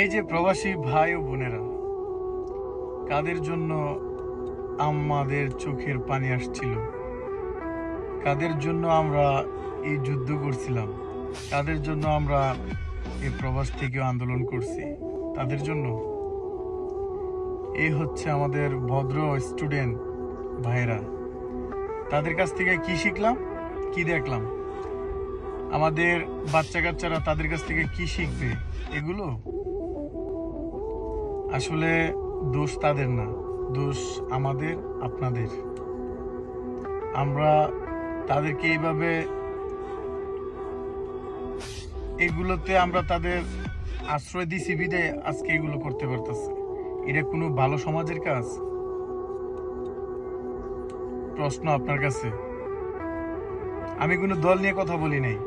এই যে প্রবাসী ভাই ও বোনেরা, কাদের জন্য আমাদের চোখের পানি আসছিল? কাদের জন্য আমরা এই যুদ্ধ করছিলাম? কাদের জন্য আমরা এই প্রবাস থেকে আন্দোলন করছি? তাদের জন্য? এই হচ্ছে আমাদের ভদ্র স্টুডেন্ট ভাইরা তাদের কাছ থেকে কি শিখলাম? কি দেখলাম? আমাদের বাচ্চা কাচ্চারা তাদের কাছ থেকে কি শিখবে? এগুলো? আসলে দোষ তাদের না, দোষ আমাদের, আপনাদের। আমরা তাদেরকে এইভাবে এগুলোতে আমরা তাদের আশ্রয় দিছি বিদে আজকে এগুলো করতে পারতেছে। এটা কোনো ভালো সমাজের কাজ? প্রশ্ন আপনার কাছে। আমি কোনো দল নিয়ে কথা বলি নাই।